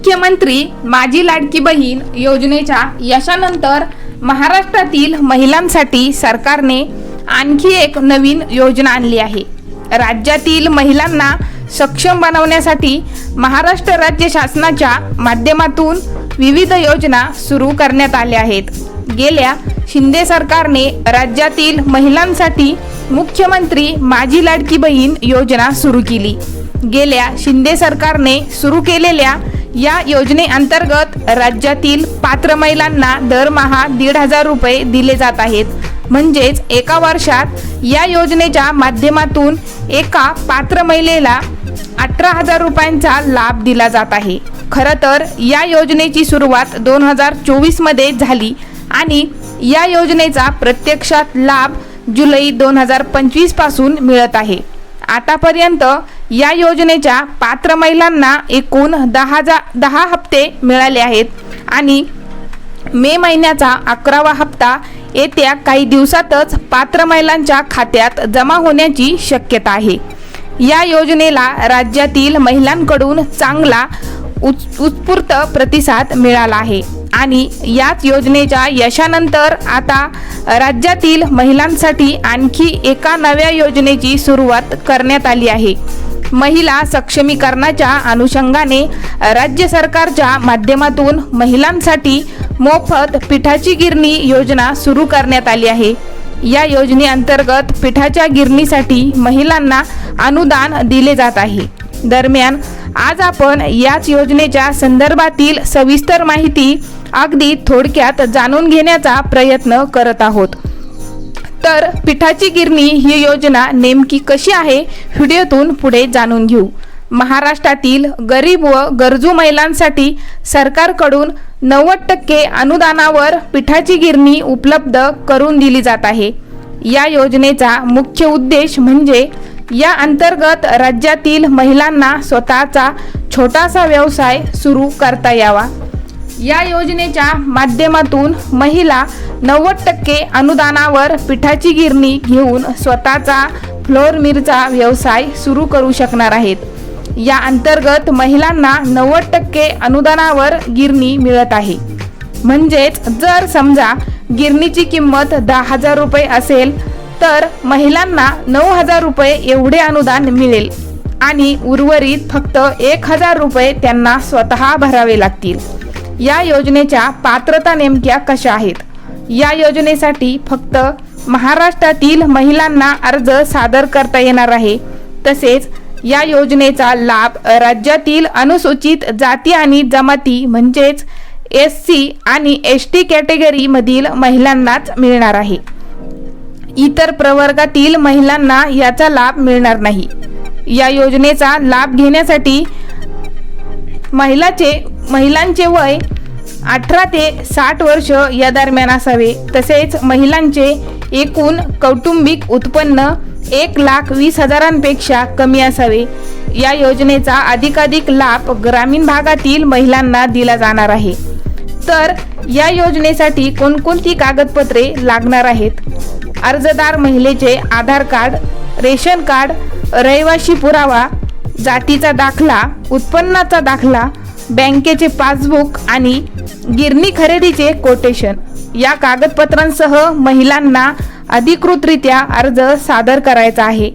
मुख्यमंत्री माझी लाडकी बहीण योजनेच्या यशानंतर महाराष्ट्रातील महिलांसाठी सरकारने आणखी एक नवीन योजना आणली आहे. राज्यातील महिलांना सक्षम बनवण्यासाठी महाराष्ट्र राज्य शासनाच्या माध्यमातून विविध योजना सुरू करण्यात आल्या आहेत. गेल्या शिंदे सरकारने राज्यातील महिलांसाठी मुख्यमंत्री माझी लाडकी बहीण योजना सुरू केली. गेल्या शिंदे सरकारने सुरू केलेल्या या योजनेअंतर्गत राज्यातील पात्र महिलांना दरमहा दीड हजार रुपये दिले जात आहेत. म्हणजेच एका वर्षात या योजनेच्या माध्यमातून एका पात्र महिलेला अठरा हजार रुपयांचा लाभ दिला जात आहे. खरं तर या योजनेची सुरुवात दोन हजार चोवीसमध्ये झाली आणि या योजनेचा प्रत्यक्षात लाभ जुलै दोन हजार पंचवीसपासून मिळत आहे. आतापर्यंत या योजनेच्या पात्र महिलांना एकूण दहा हजार दहा हप्ते मिळाले आहेत. आणि मे महिन्याचा अकरावा हप्ता येत्या काही दिवसातच पात्र महिलांच्या खात्यात जमा होण्याची शक्यता आहे. या योजनेला राज्यातील महिलांकडून चांगला उत् उत्स्फूर्त प्रतिसाद मिळाला आहे. आणि याच योजनेच्या यशानंतर आता राज्यातील महिलांसाठी आणखी एका नव्या योजनेची सुरुवात करण्यात आली आहे. महिला सक्षमीकरणाच्या अनुषंगाने राज्य सरकारच्या माध्यमातून महिलांसाठी मोफत पिठाची गिरणी योजना सुरू करण्यात आली आहे. या योजनेअंतर्गत पिठाच्या गिरणीसाठी महिलांना अनुदान दिले जात आहे. दरम्यान आज आपण याच योजनेच्या संदर्भातील सविस्तर माहिती अगदी थोडक्यात जाणून घेण्याचा प्रयत्न करत आहोत. तर पिठाची गिरणी ही योजना नेमकी कशी आहे व्हिडिओतून पुढे जाणून घेऊ. महाराष्ट्रातील गरीब व गरजू महिलांसाठी सरकारकडून नव्वद टक्के अनुदानावर पिठाची गिरणी उपलब्ध करून दिली जात आहे. या योजनेचा मुख्य उद्देश म्हणजे या अंतर्गत राज्यातील महिलांना स्वतःचा छोटासा व्यवसाय सुरू करता यावा. या योजनेच्या माध्यमातून महिला नव्वद टक्के अनुदानावर पिठाची गिरणी घेऊन स्वतःचा फ्लोर मिरचा व्यवसाय सुरू करू शकणार आहेत. या अंतर्गत महिलांना नव्वद टक्के अनुदानावर गिरणी मिळत आहे. म्हणजेच जर समजा गिरणीची किंमत दहा हजार रुपये असेल तर महिलांना नऊ हजार रुपये एवढे अनुदान मिळेल आणि उर्वरित फक्त एक हजार रुपये त्यांना स्वतः भरावे लागतील. या योजनेच्या पात्रता नेमक्या कशा आहेत? या योजनेसाठी फक्त महाराष्ट्रातील महिलांना अर्ज सादर करता येणार आहे. तसेच या योजनेचा लाभ राज्यातील अनुसूचित जाती आणि जमाती म्हणजेच एस सी आणि एस टी कॅटेगरीमधील महिलांनाच मिळणार आहे. इतर प्रवर्गातील महिलांना याचा लाभ मिळणार नाही. या योजनेचा लाभ घेण्यासाठी महिलाचे महिलांचे वय अठरा ते साठ वर्ष या दरम्यान असावे. तसेच महिलांचे एकूण कौटुंबिक उत्पन्न एक लाख वीस हजारांपेक्षा कमी असावे. या योजनेचा अधिकाधिक लाभ ग्रामीण भागातील महिलांना दिला जाणार आहे. तर या योजनेसाठी कोणकोणती कागदपत्रे लागणार आहेत? अर्जदार महिलेचे आधार कार्ड रेशन कार्ड रहिवाशी पुरावा जातीचा दाखला उत्पन्नाचा दाखला बँकेचे पासबुक आणि गिरणी खरेदीचे कोटेशन. या कागदपत्रांसह महिलांना अधिकृतरित्या अर्ज सादर करायचा आहे.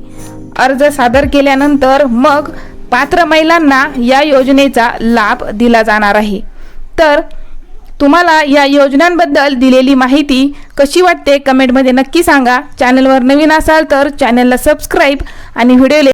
अर्ज सादर केल्यानंतर मग पात्र महिलांना या योजनेचा लाभ दिला जाणार आहे. तर तुम्हाला या योजनांबद्दल दिलेली माहिती कशी वाटते कमेंटमध्ये नक्की सांगा. चॅनलवर नवीन असाल तर चॅनलला सबस्क्राईब आणि व्हिडिओ